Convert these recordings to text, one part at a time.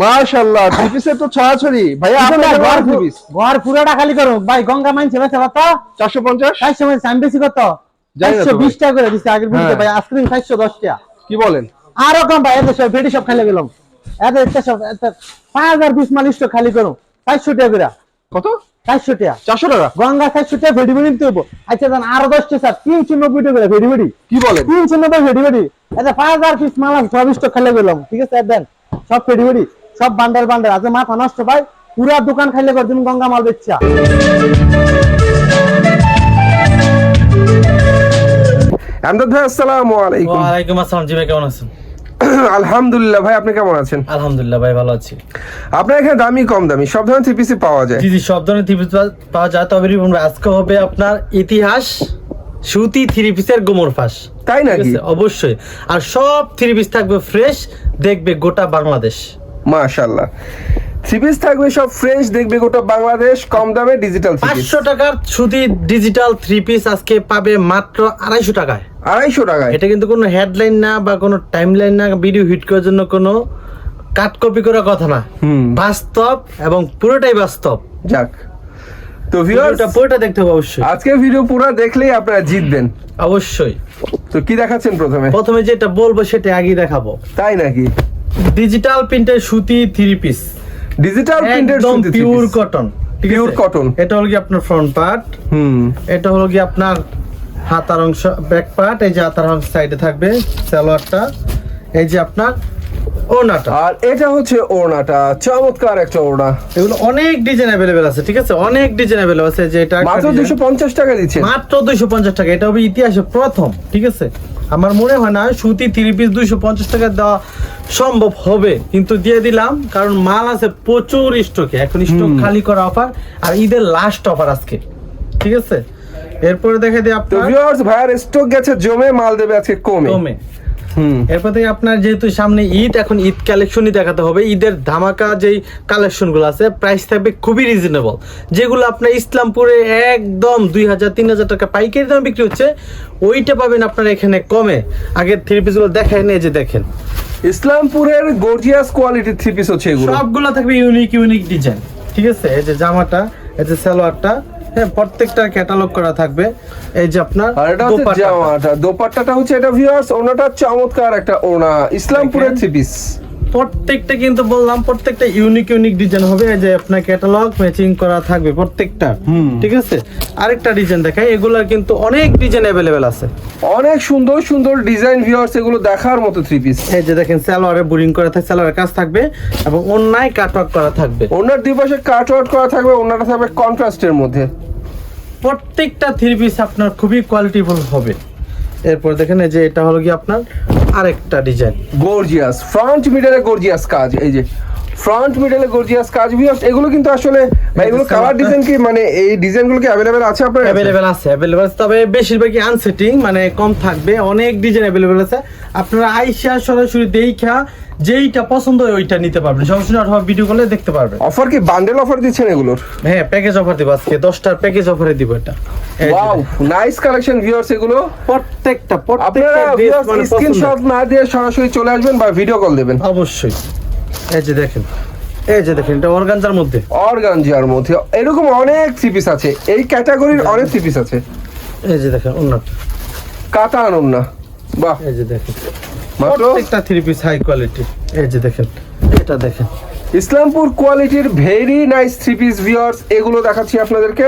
মাশাআল্লাহ তো ছড়াছড়ি। কিন্তু আপনার ঘর ঘর পুরোটা খালি করো ভাই গঙ্গা মানছে বেচা কত 450 চারশো মানছে আমি বেশি কত? জানি না তো চারশো ভাই। বিশ টাকা করে দিচ্ছে আগের ভিডিওতে হ্যাঁ। ভাই চারশো দশ টাকা। কি বলেন? আরও কম ভাই এদের সব সব খালি গেলাম। একটা সব মাল স্টক খালি করো চারশো টাকা করে। কত? চারশো টাকা। 400 টাকা? গঙ্গা চারশো টাকা ভেটি ভেটি নিতে হব আচ্ছা দেন আরও দশটা স্যার। তিনশো নব্বই টাকা করে ভেটি ভেটি কি বলেন? তিনশো নব্বই ভেটি ভেটি আচ্ছা পাঁচ হাজার পিস মাল আছে, সব স্টক খালি গেলাম। ঠিক আছে দেন সব ভেটি সব বান্ডার বান্ডার। আছে মাথা নষ্ট ভাই পুরা দোকান খাইলে করে তুমি গঙ্গা মাল বেচছা। আমদাদ ভাই আসসালামু আলাইকুম। ওয়ালাইকুম আসসালাম জি ভাই কেমন আছেন? আলহামদুলিল্লাহ ভাই আপনি কেমন আছেন? আলহামদুলিল্লাহ ভাই ভালো আছি। আপনার এখানে দামি কম দামি সব ধরনের থ্রি পিসই পাওয়া যায়। জি জি সব ধরনের থ্রি পিস পাওয়া যায়। তবে রিপন ভাই, আজকে হবে আপনার ইতিহাস সুতি থ্রি পিসের গোমর ফাঁস। তাই নাকি? অবশ্যই। আর সব থ্রি পিস থাকবে ফ্রেশ দেখবে গোটা বাংলাদেশ। মাশাআল্লাহ। থ্রি পিস থাকবে সব ফ্রেশ দেখবে গোটা বাংলাদেশ কম দামে ডিজিটাল পাঁচশো টাকার সুতি ডিজিটাল থ্রি পিস আজকে পাবে মাত্র আড়াইশো টাকায়। আড়াইশো টাকায়। এটা কিন্তু কোনো হেডলাইন না বা কোনো টাইমলাইন না ভিডিও হিট করার জন্য কোনো কাট কপি করার কথা না। হুম। বাস্তব এবং পুরোটাই বাস্তব। যাক। তো ভিডিওটা পুরোটা দেখতে হবে অবশ্যই। আজকের ভিডিও পুরো দেখলেই আপনারা জিতবেন। অবশ্যই। তো কি দেখাচ্ছেন প্রথমে? প্রথমে যেটা বলব সেটা আগে দেখাবো। তাই নাকি? ডিজিটাল প্রিন্টের সুতি থ্রি পিস ডিজিটাল প্রিন্টেড একদম পিওর কটন Pure cotton। এটা হলো কি আপনার ফ্রন্ট পার্ট হুম। এটা হলো কি আপনার হাতার অংশ ব্যাক পার্ট এই যে হাতার অংশ সাইডে থাকবে সালোয়ারটা। এই যে আপনার ওনাটা আর এটা হচ্ছে ওড়নাটা চমৎকার একটা ওড়না। এগুলো অনেক ডিজাইন অ্যাভেলেবেল আছে ঠিক আছে? অনেক ডিজাইন অ্যাভেলেবল আছে যে এটা মাত্র design- দুশো পঞ্চাশ টাকা দিচ্ছে মাত্র দুইশো পঞ্চাশ টাকা এটা হবে ইতিহাসে প্রথম ঠিক আছে? আমার মনে হয় না সুতি থ্রি পিস দুইশো পঞ্চাশ টাকা দেওয়া সম্ভব হবে। কিন্তু দিয়ে দিলাম কারণ মাল আছে প্রচুর স্টকে এখন স্টক খালি করা অফার আর ঈদের লাস্ট অফার আজকে। ঠিক আছে? এরপরে দেখে দিই আপনার। ভিউয়ার্স ভাইয়ার স্টক গেছে জমে মাল দেবে আজকে কমে। কমে। এরপর আপনার যেহেতু সামনে ঈদ এখন ঈদ কালেকশনই দেখাতে হবে। ঈদের ধামাকা যেই কালেকশনগুলো আছে প্রাইস থাকবে খুবই রিজনেবল যেগুলো আপনার ইসলামপুরে একদম দুই হাজার তিন হাজার টাকা পাইকারি দামে বিক্রি হচ্ছে ওইটা পাবেন আপনার এখানে কমে। আগের থ্রি পিসগুলো দেখায় নিয়ে যে দেখেন। ইসলামপুরের গর্জিয়াস কোয়ালিটির থ্রি পিস হচ্ছে এগুলো। সবগুলো থাকবে ইউনিক ইউনিক ডিজাইন ঠিক আছে? এই যে জামাটা এই যে সালোয়ারটা হ্যাঁ প্রত্যেকটা ক্যাটালগ করা থাকবে। এই যে আপনার আর এটা হচ্ছে জামাটা। দোপাট্টাটা হচ্ছে এটা ভিউয়ার্স ওনাটা চমৎকার একটা ওনা ইসলামপুরের থ্রি পিস প্রত্যেকটা কিন্তু বললাম প্রত্যেকটা ইউনিক ইউনিক ডিজাইন হবে। যে আপনার ক্যাটালগ ম্যাচিং করা থাকবে প্রত্যেকটা। ঠিক আছে? আরেকটা ডিজাইন দেখাই এগুলার কিন্তু অনেক ডিজাইন অ্যাভেলেবেল আছে। অনেক সুন্দর সুন্দর ডিজাইন ভিউয়ার্স এগুলো দেখার মতো থ্রি পিস এই যে দেখেন সালোয়ারে বোরিং করা থাকবে সালোয়ারের কাজ থাকবে এবং অন্যায় কাটওয়ার্ক করা থাকবে। ওনার দুই পাশে কাট আউট করা থাকবে ওনাটা থাকবে কন্ট্রাস্টের মধ্যে। প্রত্যেকটা থ্রি পিস আপনার খুবই কোয়ালিটিফুল হবে। এরপর দেখেন এই যে এটা হলো কি আপনার আরেকটা ডিজাইন গর্জিয়াস ফ্রন্ট মিডারে গর্জিয়াস কাজ, এই যে। ফ্রন্ট মিডলে গর্জিয়াস কাজ ভিউয়ার্স এগুলো কিন্তু আসলে ভাই এগুলো কালার ডিজাইন কি মানে এই ডিজাইনগুলো কি অ্যাভেলেবেল আছে আপনার কাছে? অ্যাভেলেবেল আছে অ্যাভেলেবেল আছে তবে বেশিরভাগই আনসেটিং মানে কম থাকবে অনেক ডিজাইন অ্যাভেলেবেল আছে। আপনারা আইসা সরাসরি দেখা যেইটা পছন্দ হয় ওইটা নিতে পারবেন। সরাসরি অথবা ভিডিও কলে দেখতে পারবেন। অফার কি বান্ডেল অফার দিচ্ছেন এগুলোর? হ্যাঁ প্যাকেজ অফার দিব আজকে দশটার প্যাকেজ অফারে দিব এটা। ওয়াও নাইস কালেকশন ভিউয়ার্স এগুলো। প্রত্যেকটা প্রত্যেকটা ভিউয়ার্স মানে স্ক্রিনশট না দিয়ে সরাসরি চলে আসবেন বা ভিডিও কল দেবেন। অবশ্যই। এই যে দেখেন এই যে দেখেন এটা অর্গানজার মধ্যে। অর্গানজিয়ার মধ্যে। এরকম অনেক আছে। এই ক্যাটাগরির অনেক আছে। এই যে দেখেন কাতা বাহ। এই যে দেখেন। মাত্র? প্রত্যেকটা থ্রি পিস হাই কোয়ালিটি এই যে দেখেন এটা দেখেন। ইসলামপুর কোয়ালিটির very nice three piece viewers এগুলো দেখাচ্ছি আপনাদেরকে।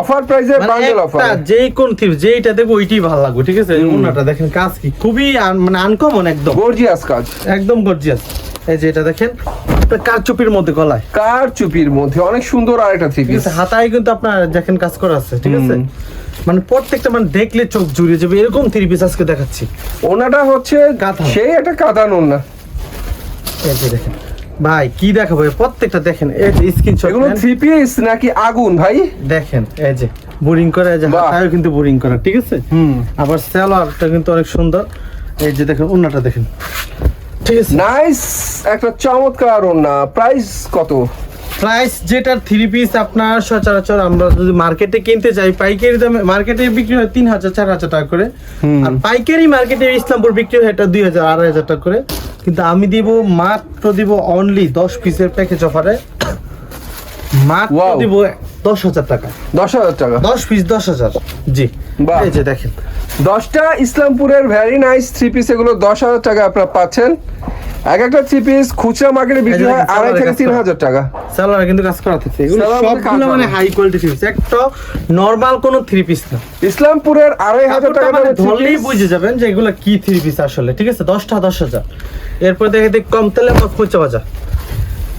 অফার প্রাইসে বান্ডেল অফার যেই কোন থিপ যেইটা দেখব ওইটাই ভালো লাগবে ঠিক আছে? ওনাটা দেখেন কাজ কি? খুবই মানে আনকমন একদম। গর্জিয়াস কাজ। একদম গর্জিয়াস এই যে এটা দেখেন আপনার কারচুপির মধ্যে গলায়। কার চুপির মধ্যে অনেক সুন্দর আরেকটা থ্রি পিস হাতায় কিন্তু আপনার দেখেন কাজ করা আছে ঠিক আছে? মানে প্রত্যেকটা মানে দেখলে চোখ জুড়িয়ে যাবে এরকম থ্রি পিস আজকে দেখাচ্ছি। ওনাটা হচ্ছে। সেই একটা কাতা নুন। না এই যে দেখেন। ভাই কি দেখাবো প্রত্যেকটা দেখেন এই যে স্ক্রিনশট এগুলো থ্রি পিস নাকি আগুন ভাই? দেখেন এই যে বোরিং করা এই যে বাহ। হাতায়ও কিন্তু বোরিং করা ঠিক আছে? হুম। আবার সালোয়ারটা কিন্তু অনেক সুন্দর। এই যে দেখেন ওন্নাটা দেখেন। ঠিক আছে নাইস একটা চমৎকার ওনা প্রাইস কত? প্রাইস যেটার থ্রি পিস আপনার সচরাচর আমরা যদি মার্কেটে কিনতে যাই পাইকারি দামে মার্কেটে বিক্রি হয় তিন হাজার চার হাজার টাকা করে। আর পাইকারি মার্কেটে ইসলামপুর বিক্রি হয় এটা দুই হাজার আড়াই হাজার টাকা করে। কিন্তু আমি দিব মাত্র দিব অনলি দশ পিসের প্যাকেজ অফারে মাত্র. দিব দশ হাজার টাকা। দশ হাজার টাকা। দশ পিস দশ হাজার। জি। এই যে দেখেন। দশটা ইসলামপুরের ভ্যারি নাইস থ্রি পিস এগুলো দশ হাজার টাকা আপনারা পাচ্ছেন। এক একটা থ্রি পিস খুচরা মার্কেটে বিক্রি হয় আড়াই থেকে তিন হাজার টাকা। কিন্তু কাজ করা থাকছে সবগুলো মানে হাই কোয়ালিটি থ্রি পিস একটা নর্মাল কোনো থ্রি পিস না। ইসলামপুরের আড়াই হাজার টাকা মানে ধরলেই বুঝে যাবেন যে এগুলো কি থ্রি পিস আসলে ঠিক আছে? দশটা দশ হাজার। এরপর দেখে দেখ কম তেলে পৌঁছে বাজার।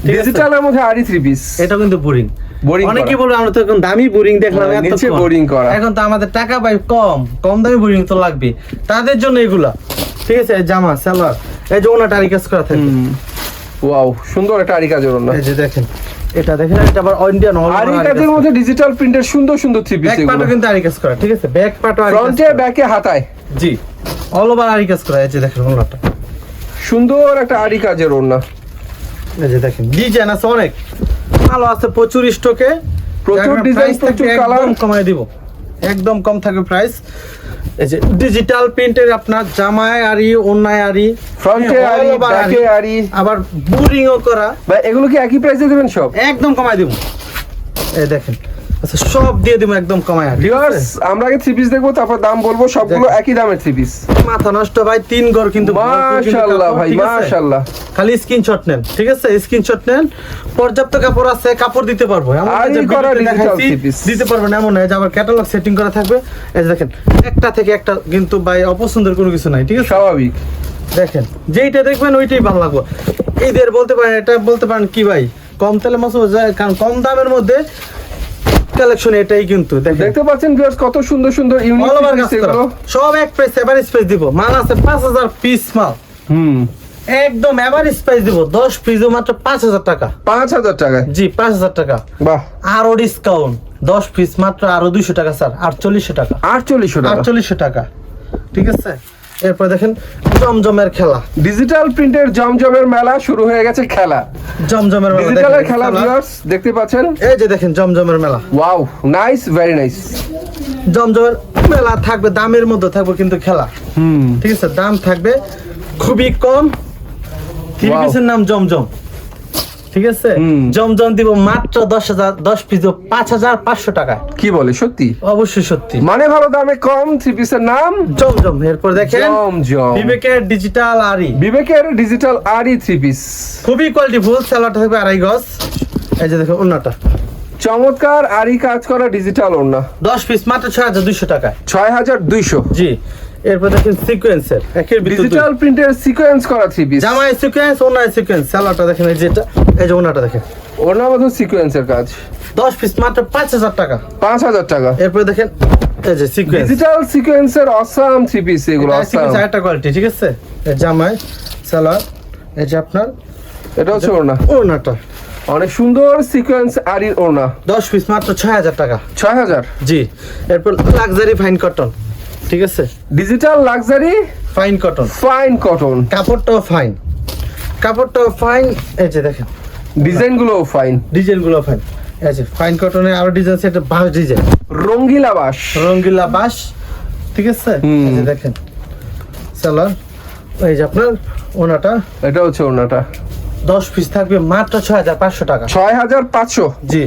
ঠিক আছে? ডিজিটালের মধ্যে আড়ি থ্রি পিস এটা কিন্তু বোরিং Boring অনেকে বলবে আমরা তো এখন দামি বোরিং দেখলাম হ্যাঁ, নিচে boring করা। এখন তো আমাদের টাকা পাই কম কম দামি বোরিং তো লাগবে। তাদের জন্য এগুলা। ঠিক আছে জামা সালোয়ার এই যে ওনাটা রিকাজ করা থাকবে। ওয়াও সুন্দর একটা আড়ি কাজের অন্য এই যে দেখেন এটা দেখেন এটা আবার ইন্ডিয়ান আড়ি কাজের মধ্যে ডিজিটাল প্রিন্টের সুন্দর সুন্দর থ্রি পিস এগুলো। কিন্তু আরিকাজ করা ঠিক আছে? ব্যাক পাটও আরিকাজ ফ্রন্টে ব্যাকে হাতায়। জি অল ওভার আরিকাজ করা এই যে দেখেন ওনাটা সুন্দর একটা আড়ি কাজের ওড়না। এই যে দেখেন ডিজাইন আছে অনেক। ভালো আছে প্রচুর স্টকে প্রচুর ডিজাইন প্রচুর কালার কমাই কমায় দিব। একদম কম থাকে প্রাইস এই যে ডিজিটাল প্রিন্টের আপনার জামায় আরি অন্যায় আরি ফ্রন্টে আরি ব্যাকে আরি আবার বুরিংও করা। ভাই এগুলো কি একই প্রাইসে দিবেন সব? একদম কমাই দিব। এই দেখেন আচ্ছা সব দিয়ে দিব একদম কমায় ভিউয়ার্স আমরা আগে থ্রি পিস দেখব তারপর দাম বলব সবগুলো একই দামের থ্রি পিস মাথা নষ্ট ভাই তিন গড় কিন্তু মাশাআল্লাহ ভাই মাশাআল্লাহ খালি স্ক্রিনশট নেন ঠিক আছে? স্ক্রিনশট নেন পর্যাপ্ত কাপড় আছে কাপড় দিতে পারব। এমন না যে। দিতে পারবেন এমন নয় যে আবার ক্যাটালগ সেটিং করা থাকবে। এই দেখেন একটা থেকে একটা কিন্তু ভাই অপছন্দের কোনো কিছু নাই ঠিক আছে? স্বাভাবিক। দেখেন যেইটা দেখবেন ওইটাই ভালো লাগবে। এইদের বলতে পারেন এটা বলতে পারেন কি ভাই? কম তেলে মাছ যায় কারণ কম দামের মধ্যে কালেকশন এটাই কিন্তু দেখতে পাচ্ছেন ভিউয়ার্স কত সুন্দর সুন্দর ইউনিক পিস সব এক প্রাইস এভারেজ প্রাইস দিব। মাল আছে পাঁচ হাজার পিস মাল। হুম। একদম এভারেজ প্রাইস দিব। দশ পিস মাত্র পাঁচ হাজার টাকা। পাঁচ হাজার টাকায়? জি পাঁচ হাজার টাকা। বাহ। আরও ডিসকাউন্ট দশ পিস মাত্র আরও দুইশো টাকা স্যার। আটচল্লিশশো টাকা। আটচল্লিশশো টাকা। আটচল্লিশশো টাকা। ঠিক আছে? এরপর দেখেন জমজমের খেলা। ডিজিটাল প্রিন্টের জমজমের মেলা শুরু হয়ে গেছে খেলা। জমজমের মেলা ডিজিটালের খেলা। ভিউয়ার্স দেখতে পাচ্ছেন? এই যে দেখেন জমজমের মেলা। ওয়াও নাইস ভেরি নাইস জমজমের মেলা থাকবে দামের মধ্যে থাকবে কিন্তু খেলা। হুম। ঠিক আছে দাম থাকবে খুবই কম। কি. পিসের নাম জমজম। ঠিক আছে? জমজম দিব মাত্র দশ হাজার দশ পিস পাঁচ হাজার পাঁচশো টাকায় কি বলে সত্যি? অবশ্যই সত্যি। মানে ভালো দামে কম থ্রি পিসের নাম? জমজম এরপর দেখেন জমজম। বিবেকের ডিজিটাল আরি বিবেকের ডিজিটাল আরই থ্রি পিস খুবই কোয়ালিটি ফুল স্যালাডটা থাকবে আড়াই গজ। এই যে দেখো অন্যটা চমৎকার আরই কাজ করা ডিজিটাল ওড়না। দশ পিস মাত্র ছয় হাজার দুইশো টাকা ছয় হাজার দুইশো। জি। এরপর দেখেন সিকোয়েন্সের একের ভিতর ডিজিটাল প্রিন্টের সিকোয়েন্স করা থ্রি পিস জামাই সিকোয়েন্স ওনায় সিকোয়েন্স স্যালাডটা দেখেন এই যেটা এই যে ওনাটা দেখেন। ওড়নার মধ্যে সিকোয়েন্সের কাজ। দশ পিস মাত্র পাঁচ হাজার টাকা। পাঁচ হাজার টাকা। এরপর দেখেন এই যে সিকোয়েন্স ডিজিটাল সিকোয়েন্সের অসাম থ্রি পিস এগুলো অসাম আরেকটা কোয়ালিটি ঠিক আছে? এই জামাই সালোয়ার এই যে আপনার। এটা হচ্ছে ওড়না। ওনাটা অনেক সুন্দর সিকোয়েন্স আরির ওড়না। দশ পিস মাত্র ছয় হাজার টাকা। ছয় হাজার। জি। এরপর লাক্সারি ফাইন কটন ঠিক আছে? Digital luxury fine cotton fine cotton কাপড়টাও ফাইন কাপড়টাও ফাইন এই যে দেখেন। ডিজাইনগুলো ফাইন ডিজাইনগুলো ফাইন যে ফাইন কটনের আরও ডিজাইন আছে এটা বাস ডিজাইন রঙ্গিলা বাস রঙ্গিলা বাস ঠিক আছে। এই যে দেখেন। সালোয়ার। এই যে আপনার ওনাটা। এটা হচ্ছে ওড়নাটা দশ পিস থাকবে মাত্র ছয় হাজার পাঁচশো টাকা। ছয় হাজার পাঁচশো। জি।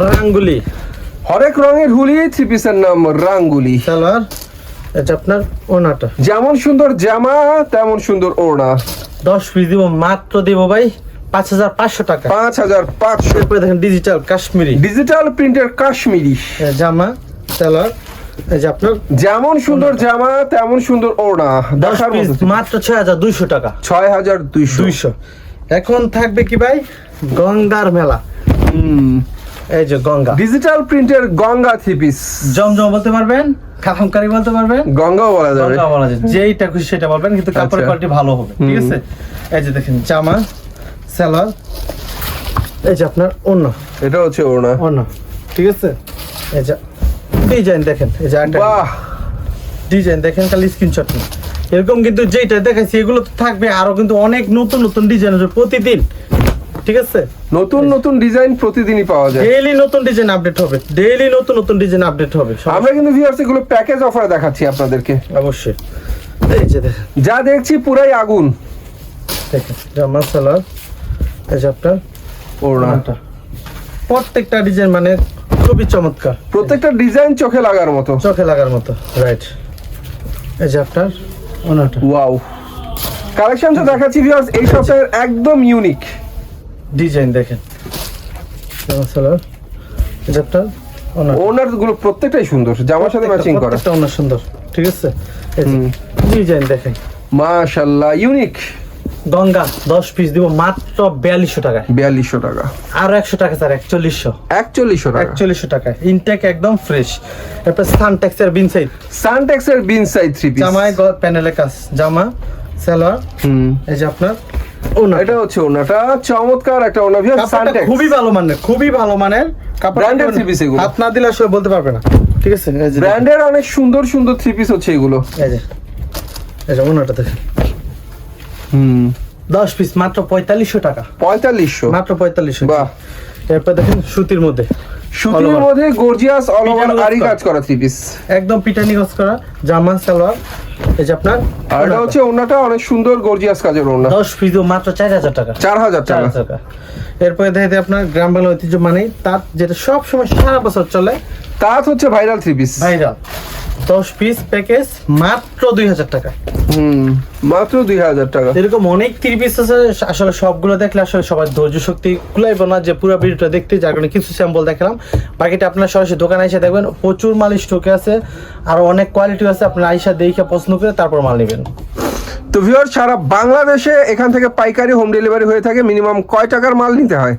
রাঙ্গুলি। হরেক রঙের হুলি থ্রি পিসের নাম রাঙ্গুলি। সালোয়ার। এটা আপনার ওনাটা। যেমন সুন্দর জামা তেমন সুন্দর ওড়না। দশ পিস দিব মাত্র দিব ভাই পাঁচ হাজার পাঁচশো টাকা। পাঁচ হাজার পাঁচশো। দেখেন ডিজিটাল কাশ্মীরি। ডিজিটাল প্রিন্টের কাশ্মীরি। জামা সালোয়ার এই যে আপনার যেমন সুন্দর জামা তেমন সুন্দর ওড়না। দেখার পিস মাত্র ছয় হাজার দুইশো টাকা। ছয় হাজার দুইশো। দুইশো। এখন থাকবে কি ভাই? গঙ্গার মেলা। এই যে গঙ্গা। ডিজিটাল প্রিন্টের গঙ্গা থ্রি পিস জমজম বলতে পারবেন? কালামকারি বলতে পারবেন? গঙ্গাও বলা যাবে। গঙ্গা বলা যায় যেইটা খুশি সেটা বলবেন কিন্তু কাপড়ের আচ্ছা। কোয়ালিটি ভালো হবে ঠিক আছে? এই যে দেখেন জামা সালোয়ার এই যে আপনার অন্য এটা হচ্ছে ওড়না। অন্য ঠিক আছে? এই যে ডিজাইন দেখেন এই যে একটা বাহ! ডিজাইন দেখেন খালি স্ক্রিনশট নিন। এরকম কিন্তু যেটা দেখাচ্ছি এগুলো তো থাকবে আরও কিন্তু অনেক নতুন নতুন ডিজাইন প্রতিদিন। ঠিক আছে? নতুন নতুন ডিজাইন প্রতিদিনই পাওয়া যায়। ডেইলি নতুন ডিজাইন আপডেট হবে। ডেইলি নতুন নতুন ডিজাইন আপডেট হবে। আমরা কিন্তু ভিউয়ার্স এগুলো প্যাকেজ অফারে দেখাচ্ছি আপনাদেরকে। অবশ্যই। এই যে যা দেখছি পুরাই আগুন। দেখেন জামা সালোয়ার এই যে আপনার ওড়না। ওড়নাটা। প্রত্যেকটা ডিজাইন মানে খুবই চমৎকার। প্রত্যেকটা ডিজাইন চোখে লাগার মতো। চোখে লাগার মতো রাইট এই যে আপনার ওনাটা ওয়াও কালেকশন তো দেখাচ্ছি ভিউয়ার্স এই সপ্তাহের একদম ইউনিক ডিজাইন দেখেন। আপনার ওনার। গুলো প্রত্যেকটাই সুন্দর জামার সাথে ম্যাচিং করা। প্রত্যেকটা ওনার সুন্দর ঠিক আছে। ডিজাইন দেখেন। মাশাআল্লাহ ইউনিক। গঙ্গা দশ পিস দিব মাত্র বিয়াল্লিশশো টাকায়। বিয়াল্লিশশো টাকা। আরও একশো টাকা স্যার একচল্লিশশো। একচল্লিশশো টাকা। একচল্লিশশো টাকায় ইনটেক একদম ফ্রেশ এরপর সানটেক্সের বিনসাইড সানটেক্সের বিন সাইড থ্রি পিস জামায় প্যানেলের কাজ। জামা সালোয়ার। হুম। এই যে আপনার। এটা হচ্ছে ওনাটা। চমৎকার একটা ওনা সানটেক্স খুবই ভালো মানের খুবই ভালো মানের। Branded three piece এগুলো। হাত না দিলে আসলে বলতে পারবে না। ঠিক আছে। ব্র্যান্ডের অনেক সুন্দর সুন্দর থ্রি পিস হচ্ছে এগুলো। এই যে। এই যে ওনাটা দেখেন। হুম। দশ পিস মাত্র পঁয়তাল্লিশশো টাকা। পঁয়তাল্লিশশো? মাত্র পঁয়তাল্লিশশো। বাহ। এরপর দেখেন সুতির মধ্যে। সুতির মধ্যে গর্জিয়াস অল ওভার আরি কাজ কাজ করা থ্রি পিস একদম পিটানি গজ করা। জামা সালোয়ার। এই যে আপনার আর এটা হচ্ছে ওনাটা অনেক সুন্দর গর্জিয়াস কাজের ওনা দশ পিস মাত্র চার হাজার টাকা। চার হাজার চার টাকা হাজার টাকা। এরপরে দেখে আপনার গ্রাম বাংলা ঐতিহ্য মানে তার যেটা সব সময় সারা বছর চলে। তাঁত হচ্ছে ভাইরাল থ্রি পিস ভাইরাল দশ পিস প্যাকেজ মাত্র দুই হাজার টাকা। হুম মাত্র দুই হাজার টাকা। এরকম অনেক থ্রি পিস আছে আসলে সবগুলো দেখলে আসলে সবার ধৈর্য শক্তি কুলাইব না যে পুরো ভিডিওটা দেখতে যার কারণে কিছু স্যাম্পল দেখালাম। বাকিটা আপনার সরাসরি দোকানে এসে দেখবেন প্রচুর মাল স্টকে আছে আর অনেক কোয়ালিটি আছে আপনার আইসা দেখে পছন্দ করে তারপর মাল নেবেন। তো ভিউয়ার সারা বাংলাদেশে এখান থেকে পাইকারি হোম ডেলিভারি হয়ে থাকে মিনিমাম কয় টাকার মাল নিতে হয়?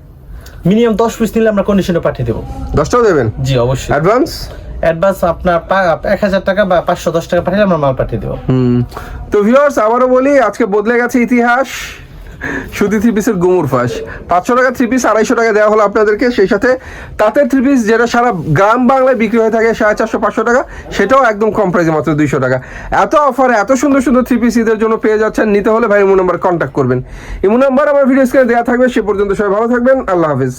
মিনিমাম দশ পিস নিলে আমরা কন্ডিশনে পাঠিয়ে দেবো। দশটাও দেবেন? জি অবশ্যই। অ্যাডভান্স অ্যাডভান্স আপনার এক হাজার টাকা বা পাঁচশো দশ টাকা পাঠিয়ে আমরা মাল পাঠিয়ে দেবো। তো ভিউয়ার্স আবারও বলি, আজকে বদলে গেছে ইতিহাস। সুতি থ্রি পিসের গুমুর ফাঁস। পাঁচশো টাকা থ্রি পিস আড়াইশো টাকা দেওয়া হলো আপনাদেরকে। সেই সাথে তাঁতের থ্রি পিস যেটা সারা গ্রাম বাংলায় বিক্রি হয়ে থাকে, সাড়ে চারশো, পাঁচশো টাকা, সেটাও একদম কম প্রাইসে মাত্র দুইশো টাকা। এত অফারে এত সুন্দর সুন্দর থ্রি পিস ঈদের জন্য পেয়ে যাচ্ছেন। নিতে হলে ভাই ইমো নাম্বার কন্ট্যাক্ট করবেন। ইমো নাম্বার আমার ভিডিও স্ক্রিনে দেওয়া থাকবে। সে পর্যন্ত সবাই ভালো থাকবেন। আল্লাহ হাফিজ।